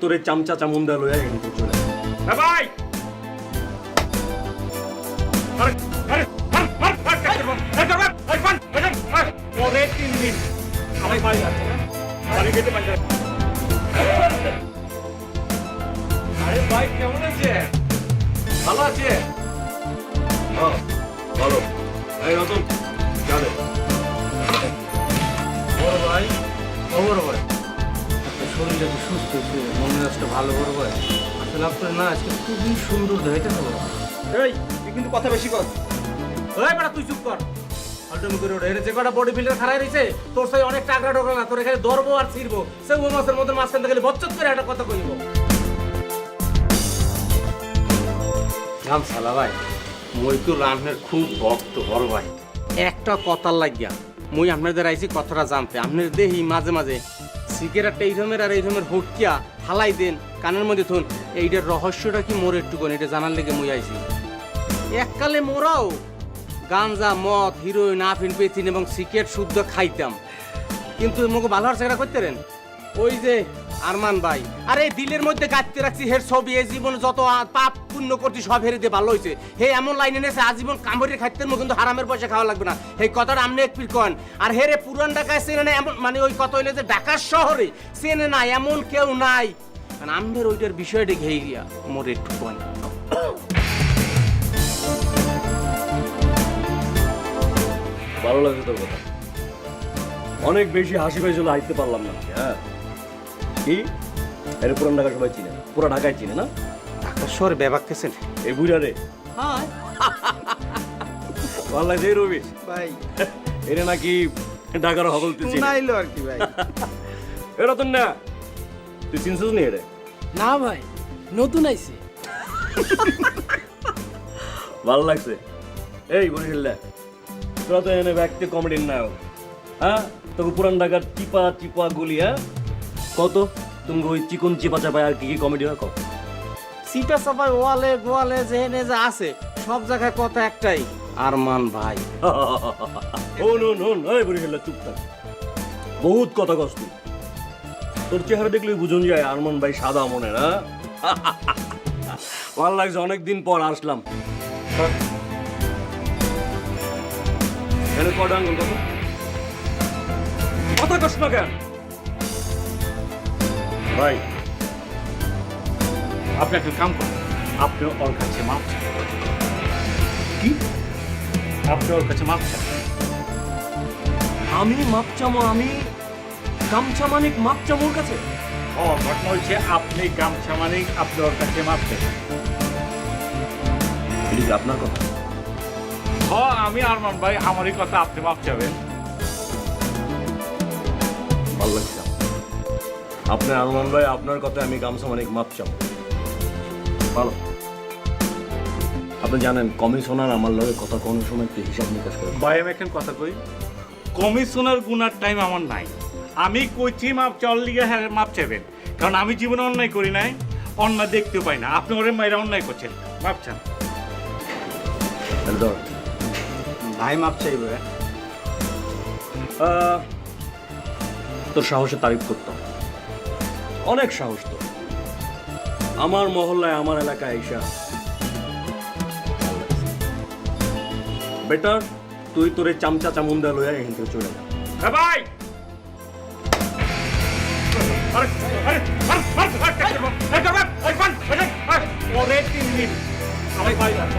তোরে চামচা চামুন্দা লইয়া তোর চলে ভাই! আরে ভাই কেমন আছে ভালো আছে ভালো রতন একটু সুস্থ হয়েছে মন মেজাজটা ভালো ভাই আসলে আপনার না আজকে খুবই সুন্দর বড় ভাই। এই তুই কিন্তু কথা বেশি কর। ওই বেটা তুই চুপ কর। আলটুমি করে যে কটা বডি বিল্ডার খারাই রয়েছে তোর সেই অনেক না তোর এখানে ধরবো আর ছিড়বো। সে ও মাসের মধ্যে মাঝখান থেকে বচ্চত করে একটা কথা কইব। রাম সালা ভাই মই তো রামের খুব ভক্ত বড় ভাই। একটা কথার লাগিয়া মুই আপনাদের আইছি কথাটা জানতে। আপনাদের দেহি মাঝে মাঝে সিগারেটটা এই ধরনের আর এই ধরনের হটকিয়া হালাই দেন, কানের মধ্যে থুন এইটার রহস্যটা কি মোর একটু এটা জানার লেগে মুই আইছি। এককালে মোরাও গাঞ্জা, মদ, হিরোইন আফিন পেথিন এবং সিগারেট শুদ্ধ খাইতাম। কিন্তু মোকে ভালো আর সেটা করতে রেন ওই যে আরমান ভাই। আরে দিলের মধ্যে গাঁথতে রাখছি হের ছবি, এই জীবন যত পাপ পুণ্য করছি সব হেরে দিয়ে ভালো হয়েছে হে এমন লাইনে এনেছে আজীবন কামড়ের খাইতে মো কিন্তু হারামের পয়সা খাওয়া লাগবে না। এই কথাটা আমনে এক কন আর হেরে পুরান ঢাকায় চেনে না এমন মানে ওই কথা হইলে যে ঢাকার শহরে চেনে না এমন কেউ নাই। কারণ আমনের ওইটার বিষয়টা ঘেয়ে গিয়া মোর একটু কন ভালো লাগছে তোর কথা। অনেক বেশি হাসি পাইছিল হাইতে পারলাম না। হ্যাঁ? কি এর পুরান ঢাকা সবাই চিনে পুরা ঢাকায় চিনে না? ঢাকার শহরে ব্যাপার কেছেন এই বুড়া রে। ভালো লাগছে এই রবি? ভাই। এটা নাকি ঢাকার হবল তুই। শুনাইলো আর কি ভাই। এ রতন না তুই চিনছিস নি এটা না ভাই নতুন আইছে। ভালো লাগছে। এই বরিশাল্লা তোরা তো এনে ব্যক্তি কমেডির নায়ক। হ্যাঁ? তোকে পুরান ঢাকার চিপা চিপা গুলি হ্যাঁ? কত? তুমি ওই চিকন চিপা চাপায় আর কি কি কমেডি হয় সিটা সাপাই ওয়ালে গোয়ালে যেহেনে যে আছে সব জায়গায় কথা একটাই আরমান ভাই। হন হন হন এই বরিশাল্লা চুপ থাক। বহুত কথা কস তুই। তোর চেহারা দেখলেই বুঝুন যায় আরমান ভাই সাদা মনে না ভালো লাগছে অনেকদিন পর আসলাম। কটা আঙ্গুল কথা কস না কেন? ভাই। আপনি একটা কাম করুন। আপনি ওর কাছে মাপ। কি? আপনি ওর কাছে মাপ চান? আমি মাপচামো আমি গামছা মানিক মাপচামোর কাছে। ও ঘটনা হচ্ছে আপনি গামছা মানে আপনি ওর কাছে মাপ চান। আপনার কথা। হ আমি আরমান ভাই আমারই কথা আপনি মাপ চাবেন। আপনার আরমান ভাই আপনার কথা আমি গামছা মানিক মাপচামো ভালো। আপনি জানেন কমিশনার আমার লগে কথা কোনো সময় একটু হিসাব নিকাশ করে। ভাই আমি এখন কথা কই? কমিশনার গুনার টাইম আমার নাই। আমি কইছি মাপ চল লিগে হ্যাঁ মাপ চাইবেন। কারণ আমি জীবনে অন্যায় করি নাই অন্যায় দেখতেও পাই না। আপনি ওরে মায়েরা অন্যায় করছেন। মাপ চান। ভাই মাপ চাইবে। আহ, তোর সাহসে তারিফ করতাম। অনেক সাহস তো আমার মহল্লায় আমার এলাকায় আইসা বেটার তুই তোরে চামচা চামুন্দা লইয়া এখান থেকে চলে যা ভাই আরে আরে আরে